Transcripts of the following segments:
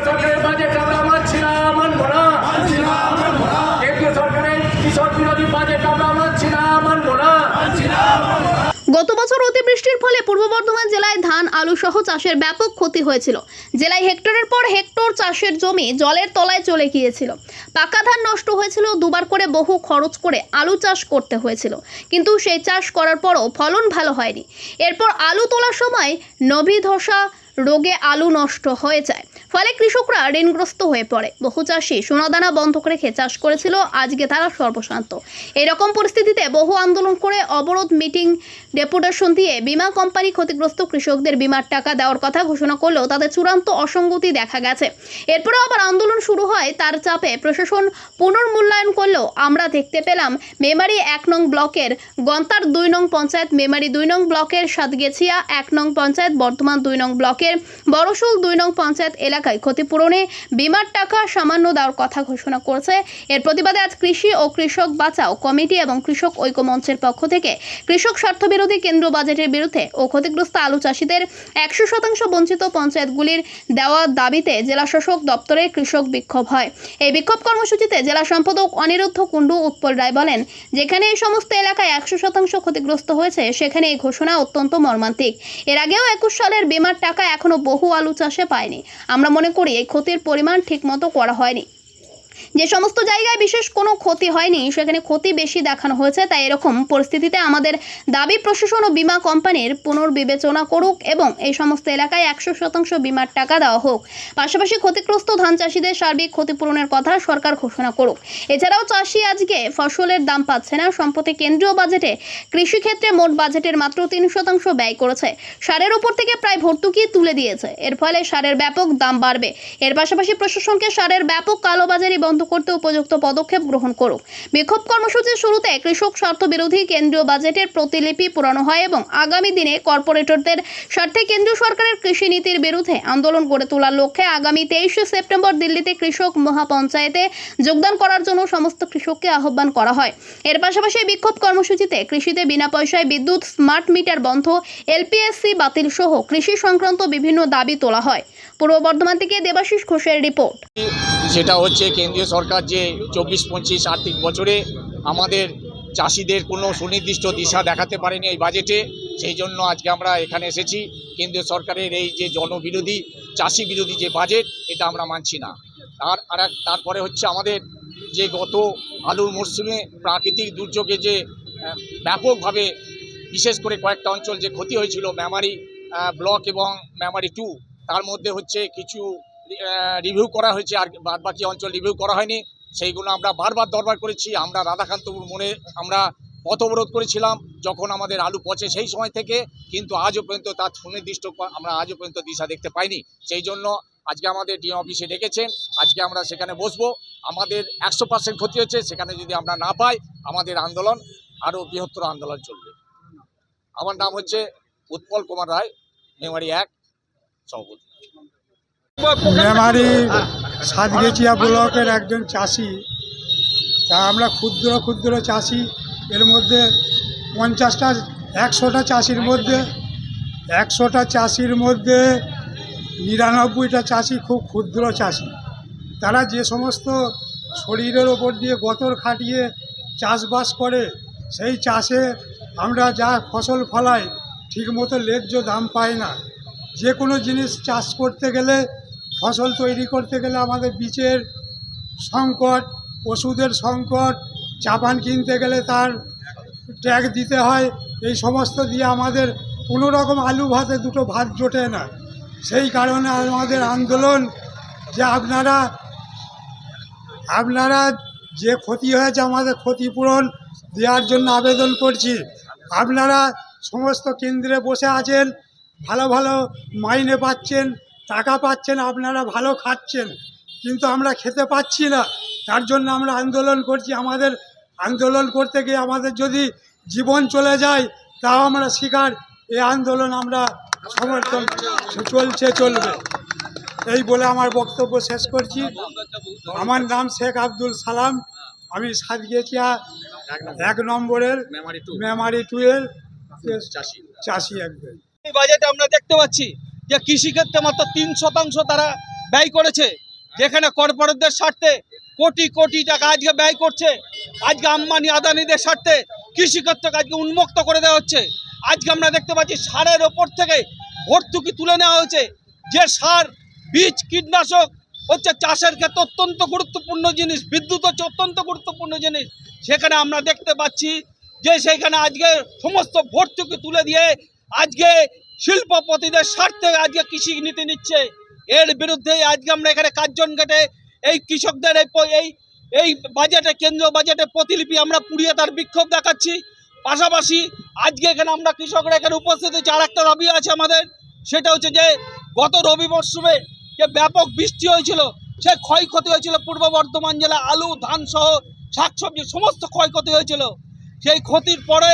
কেন্দ্রীয় সরকারের বাজেট আমরা মানছি না? না। কেন্দ্রীয় সরকারের কৃষক বিরোধী বাজেট আমরা মানছি না? না। গত বছর অতিবৃষ্টির ফলে পূর্ব বর্ধমান জেলায় ধান আলু সহ চাষের ব্যাপক ক্ষতি হয়েছিল। জেলায় হেক্টরের পর হেক্টর চাষের জমি জলের তলায় চলে গিয়েছিল। পাকা ধান নষ্ট হয়েছিল দুবার করে বহু খরচ করে আলু চাষ করতে হয়েছিল। কিন্তু সেই চাষ করার পরও ফলন ভালো হয়নি। এরপর আলু তোলার সময় নভি ধসা রোগে আলু নষ্ট হয়ে যায়। ফলে কৃষকরা ঋণগ্রস্ত হয়ে পড়ে। বহু চাষি সোনাদানা বন্ধক রেখে চাষ করেছিল, আজকে তারা সর্বশান্ত। এরকম পরিস্থিতিতে বহু আন্দোলন করে অবরোধ, মিটিং, ডেপুটেশন দিয়ে বিমা কোম্পানি ক্ষতিগ্রস্ত কৃষকদের বিমার টাকা দেওয়ার কথা ঘোষণা করলেও তাদের চূড়ান্ত অসঙ্গতি দেখা গেছে। এরপরে আবার আন্দোলন শুরু হয়, তার চাপে প্রশাসন পুনর্মূল্যায়ন করলেও আমরা দেখতে পেলাম, মেমারি এক নং ব্লকের গন্তার দুই নং পঞ্চায়েত মেমারি দুই নং ব্লকের সাতগেছিয়া, এক নং পঞ্চায়েত বর্ধমান দুই নং ব্লকের বড়শোল দুই নং পঞ্চায়েত এলাকায় ক্ষতিপূরণে বিমার টাকা সামান্য দেওয়ার কথা ঘোষণা করেছে। এর প্রতিবাদে আজ কৃষি ও কৃষক বাঁচাও কমিটি এবং কৃষক ঐক্য মঞ্চের পক্ষ থেকে কৃষক স্বার্থবিরোধী কেন্দ্র বাজেটের বিরুদ্ধে ও ক্ষতিগ্রস্ত আলু চাষিদের একশো শতাংশ বঞ্চিত পঞ্চায়েতগুলির দেওয়া দাবিতে জেলা শাসক দপ্তরে কৃষক বিক্ষোভ হয়। এই বিক্ষোভ কর্মসূচিতে জেলা সম্পাদক অনিরুদ্ধ কুণ্ডু উৎপল রায় বলেন, যেখানে এই সমস্ত এলাকায় একশো শতাংশ ক্ষতিগ্রস্ত হয়েছে, সেখানে এই ঘোষণা অত্যন্ত মর্মান্তিক। এর আগেও একুশ সালের বিমার টাকা এখনও বহু আলু চাষে পায়নি। আমরা মনে করি এই ক্ষতির পরিমাণ ঠিকমতো করা হয়নি। যে সমস্ত জায়গায় বিশেষ কোনো ক্ষতি হয়নি, সেখানে ক্ষতি বেশি দেখানো হয়েছে, তাই এরকম পরিস্থিতিতে আমাদের দাবি প্রশাসন ও বিমা কোম্পানির পুনর্বিবেচনা করুক এবং এই সমস্ত এলাকায় একশো শতাংশ বিমার টাকা দেওয়া হোক। পাশাপাশি ক্ষতিগ্রস্ত ধান চাষিদের সার্বিক ক্ষতিপূরণের কথা সরকার ঘোষণা করুক। এছাড়াও চাষি আজকে ফসলের দাম পাচ্ছে না, সম্প্রতি কেন্দ্রীয় বাজেটে কৃষিক্ষেত্রে মোট বাজেটের মাত্র তিন শতাংশ ব্যয় করেছে। সারের উপর থেকে প্রায় ভর্তুকি তুলে দিয়েছে। এর ফলে সারের ব্যাপক দাম বাড়বে। এর পাশাপাশি প্রশাসনকে সারের ব্যাপক কালোবাজারি বন্ধ করতে উপযুক্ত পদক্ষেপ গ্রহণ করুক। বিক্ষোভ কর্মসূচির শুরুতে কৃষক স্বার্থ বিরোধী কেন্দ্রীয় বাজেটের প্রতিলিপি পুরানো হয় এবং আগামী দিনে কর্পোরেটরদের স্বার্থে কেন্দ্রীয় সরকারের কৃষি নীতির বিরুদ্ধে আন্দোলন গড়ে তোলার লক্ষ্যে আগামী তেইশে সেপ্টেম্বর দিল্লিতে কৃষক মহাপঞ্চায়েতে যোগদান করার জন্য সমস্ত কৃষককে আহ্বান করা হয়। এর পাশাপাশি বিক্ষোভ কর্মসূচিতে কৃষিতে বিনা পয়সায় বিদ্যুৎ, স্মার্ট মিটার বন্ধ, এলপিএসসি বাতিল সহ কৃষি সংক্রান্ত বিভিন্ন দাবি তোলা হয়। পূর্ব বর্ধমান থেকে দেবাশিস ঘোষের রিপোর্ট। সেটা হচ্ছে কেন্দ্রীয় সরকার যে চব্বিশ, পঁচিশ আর্থিক বছরে আমাদের চাষিদের কোনো সুনির্দিষ্ট দিশা দেখাতে পারেনি এই বাজেটে, সেই জন্য আজকে আমরা এখানে এসেছি। কেন্দ্রীয় সরকারের এই যে জনবিরোধী, চাষি বিরোধী যে বাজেট, এটা আমরা মানছি না। আর আর তারপরে হচ্ছে আমাদের যে গত আলুর মরশুমে প্রাকৃতিক দুর্যোগে যে ব্যাপকভাবে বিশেষ করে কয়েকটা অঞ্চল যে ক্ষতি হয়েছিল, মেমারি ব্লক এবং মেমারি টু, তার মধ্যে হচ্ছে কিছু রিভিউ করা হয়েছে আর বাদ বাকি অঞ্চল রিভিউ করা হয়নি। সেইগুলো আমরা বারবার দরবার করেছি। আমরা রাধাকান্তপুর মনে আমরা পথ অবরোধ করেছিলাম যখন আমাদের আলু পচে সেই সময় থেকে, কিন্তু আজও পর্যন্ত তার সুনির্দিষ্ট আমরা আজও পর্যন্ত দিশা দেখতে পাইনি। সেই জন্য আজকে আমাদের ডিএম অফিসে ডেকেছেন। আজকে আমরা সেখানে বসবো। আমাদের একশো পার্সেন্ট ক্ষতি হচ্ছে। সেখানে যদি আমরা না পাই, আমাদের আন্দোলন আরও বৃহত্তর আন্দোলন চলবে। আমার নাম হচ্ছে উৎপল কুমার রায়, মেমারি এক, সভাপতি। মেমারি সাতগেচিয়া ব্লকের একজন চাষি। তা আমরা ক্ষুদ্র ক্ষুদ্র চাষি। এর মধ্যে পঞ্চাশটা, একশোটা চাষির মধ্যে, একশোটা চাষির মধ্যে নিরানব্বইটা চাষি খুব ক্ষুদ্র চাষি। তারা যে সমস্ত শরীরের ওপর দিয়ে গতর খাটিয়ে চাষবাস করে, সেই চাষে আমরা যা ফসল ফলাই ঠিকমতো ন্যায্য দাম পাই না। যে কোনো জিনিস চাষ করতে গেলে ফসল তৈরি করতে গেলে আমাদের বীজের সংকট, ওষুধের সংকট, চাপান কিনতে গেলে তার ট্যাগ দিতে হয়। এই সমস্ত দিয়ে আমাদের কোনো রকম আলু ভাতে দুটো ভাত জোটে না। সেই কারণে আমাদের আন্দোলন যে আপনারা আপনারা যে ক্ষতি হয়েছে আমাদের ক্ষতিপূরণ দেওয়ার জন্য আবেদন করছি। আপনারা সমস্ত কেন্দ্রে বসে আছেন, ভালো ভালো মাইনে পাচ্ছেন টাকা পাচ্ছেন আপনারা ভালো খাচ্ছেন কিন্তু আমরা খেতে পাচ্ছি না। তার জন্য আমরা আন্দোলন করছি। আমাদের আন্দোলন করতে গিয়ে আমাদের যদি জীবন চলে যায় তাও আমরা স্বীকার এই আন্দোলন আমরা সমর্থন চলছে চলবে। এই বলে আমার বক্তব্য শেষ করছি। আমার নাম শেখ আব্দুল সালাম। আমি সাতগেছিয়া এক নম্বরের মেমারি টু মেমারি টুয়ের চাষি। চাষি একজন। এই বাজেটে আমরা দেখতে পাচ্ছি। যে কৃষিক্ষেত্রে মাত্র তিন শতাংশ তারা ব্যয় করেছে, যেখানে কর্পোরেটদের স্বার্থে কোটি কোটি টাকা আজকে ব্যয় করছে, আজকে আম্বানি, আদানিদের স্বার্থে কৃষিক্ষেত্রকে আজকে উন্মুক্ত করে দেওয়া হচ্ছে। আজকে আমরা দেখতে পাচ্ছি সারের ওপর থেকে ভর্তুকি তুলে নেওয়া হয়েছে, যে সার, বীজ, কীটনাশক হচ্ছে চাষের ক্ষেত্রে অত্যন্ত গুরুত্বপূর্ণ জিনিস, বিদ্যুৎ হচ্ছে অত্যন্ত গুরুত্বপূর্ণ জিনিস। সেখানে আমরা দেখতে পাচ্ছি যে সেখানে আজকে সমস্ত ভর্তুকি তুলে দিয়ে আজকে শিল্পপতিদের স্বার্থে আজকে কৃষি নীতি নিচ্ছে। এর বিরুদ্ধে আজকে আমরা এখানে কার্জন কেটে এই কৃষকদের এই এই বাজেটে, কেন্দ্রীয় বাজেটে প্রতিলিপি আমরা পুড়িয়ে তার বিক্ষোভ দেখাচ্ছি। পাশাপাশি আজকে এখানে আমরা কৃষকরা এখানে উপস্থিত হয়েছি আর একটা দাবি আছে আমাদের, সেটা হচ্ছে যে গত রবি মরশুমে যে ব্যাপক বৃষ্টি হয়েছিল, সে ক্ষয়ক্ষতি হয়েছিল পূর্ব বর্ধমান জেলা আলু, ধান সহ শাকসবজি, সমস্ত ক্ষয়ক্ষতি হয়েছিল। সেই ক্ষতির পরে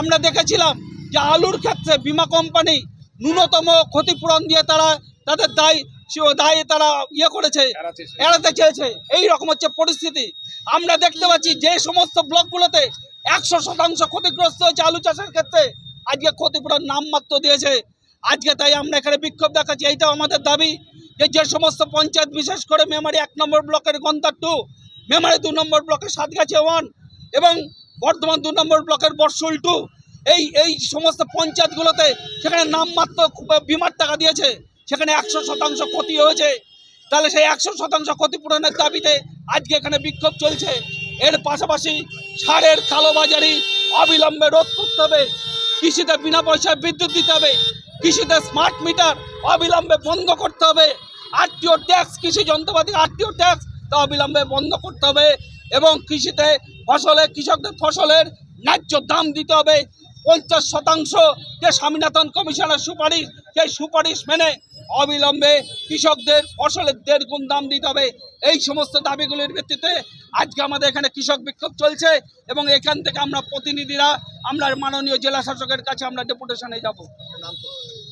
আমরা দেখেছিলাম যে আলুর ক্ষেত্রে বিমা কোম্পানি ন্যূনতম ক্ষতিপূরণ দিয়ে তারা তাদের দায় দায় তারা ইয়ে করেছে এড়াতে চেয়েছে। এই রকম হচ্ছে পরিস্থিতি। আমরা দেখতে পাচ্ছি যে সমস্ত ব্লকগুলোতে একশো শতাংশ ক্ষতিগ্রস্ত হয়েছে আলু চাষের ক্ষেত্রে। আজকে ক্ষতিপূরণ নামমাত্র দিয়েছে। আজকে তাই আমরা এখানে বিক্ষোভ দেখাচ্ছি। এইটাও আমাদের দাবি যে যে সমস্ত পঞ্চায়েত বিশেষ করে মেমারি এক নম্বর ব্লকের গন্তার টু মেমারি দু নম্বর ব্লকের সাতগাছি ওয়ান এবং বর্ধমান দু নম্বর ব্লকের বর্ষুল টু এই এই সমস্ত পঞ্চায়েতগুলোতে সেখানে নামমাত্র বিমার টাকা দিয়েছে। সেখানে একশো শতাংশ ক্ষতি হয়েছে। তাহলে সেই একশো শতাংশ ক্ষতিপূরণের দাবিতে আজকে এখানে বিক্ষোভ চলছে। এর পাশাপাশি সারের কালোবাজারি অবিলম্বে রোধ করতে হবে। কৃষিতে বিনা পয়সায় বিদ্যুৎ দিতে হবে। কৃষিতে স্মার্ট মিটার অবিলম্বে বন্ধ করতে হবে। আরটিও ট্যাক্স, কৃষি যন্ত্রপাতি আরটিও ট্যাক্স তা অবিলম্বে বন্ধ করতে হবে। এবং কৃষিতে ফসলে, কৃষকদের ফসলের ন্যায্য দাম দিতে হবে। পঞ্চাশ শতাংশ যে স্বামীনাথন কমিশনের সুপারিশ, সেই সুপারিশ মেনে অবিলম্বে কৃষকদের, ফসলের দেড় গুণ দাম দিতে হবে। এই সমস্ত দাবিগুলির ভিত্তিতে আজকে আমাদের এখানে কৃষক বিক্ষোভ চলছে এবং এখান থেকে আমরা প্রতিনিধিরা, আমরা মাননীয় জেলা শাসকের কাছে আমরা ডেপুটেশনে যাব।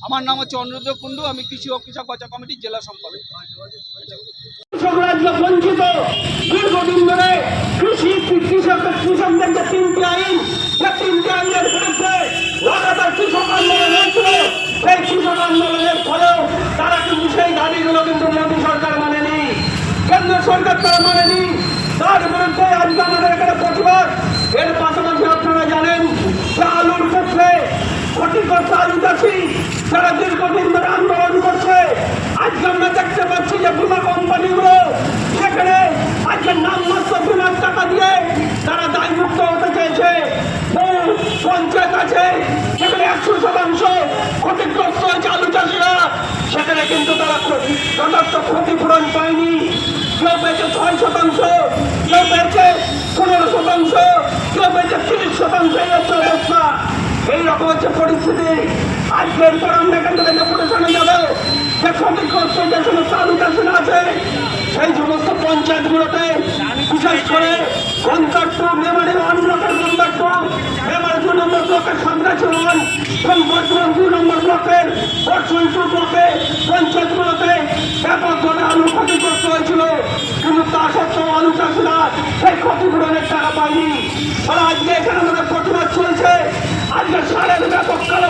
আমার নাম হচ্ছে অনুরুদ্ধ কুণ্ডু, আমি কৃষি ও কৃষক বাঁচা কমিটির জেলা সম্পাদক। কৃষকদের আন্দোলনের ফলেও তারা কিন্তু সেই দাবিগুলো কিন্তু মোদী সরকার মানেনি। কেন্দ্র সরকার তারা মানেনি। তার বিরুদ্ধে আজকে আমাদের এখানে প্রতিবাদ। এর পাশাপাশি আপনারা জানেন আলুর ক্ষেত্রে ক্ষতিগ্রস্ত আলু চাষি তারা দীর্ঘদিন ধরে আন্দোলন করছে, আজকে আমরা দেখতে পাচ্ছি যে বিমা কোম্পানিগুলো সেখানে আজকে নামমাত্র বিমার টাকা দিয়ে তারা দায়মুক্ত হতে চেয়েছে। পঞ্চায়েত আছে সেখানে একশো শতাংশ ক্ষতিগ্রস্ত চাষিরা সেখানে কিন্তু তারা যথার্থ ক্ষতিপূরণ পায়নি। কেউ পেয়েছে ছয় শতাংশ, কেউ পেয়েছে পনেরো শতাংশ, কেউ পেয়েছে তিরিশ শতাংশ, এই হচ্ছে অবস্থা। এইরকম হচ্ছে পরিস্থিতি। আজকের পর আমরা এখান থেকে ডেপুটেশনে যাবে, যে ক্ষতিগ্রস্ত যে সমস্ত চাষিরা আছে, সেই সমস্ত পঞ্চায়েতগুলোতে, বিশেষ করে কন্ট্রাক্টর, মেমারি ওয়ান ব্লকের কন্ট্রাক্টর মেমারি নম্বর ব্লকের সন্ত্রাসী ওয়ান এবং বর্তমান দুই নম্বর ব্লকের ব্লকে পঞ্চায়েতগুলোতে ব্যাপকভাবে আলু ক্ষতিগ্রস্ত হয়েছিল। কিন্তু তা সত্ত্বেও আলু চাষিরা সেই ক্ষতিপূরণের টাকা পায়নি। ফলে আজকে এখানে আমাদের প্রতিবাদ চলছে। আজকে সারের ব্যাপক কালো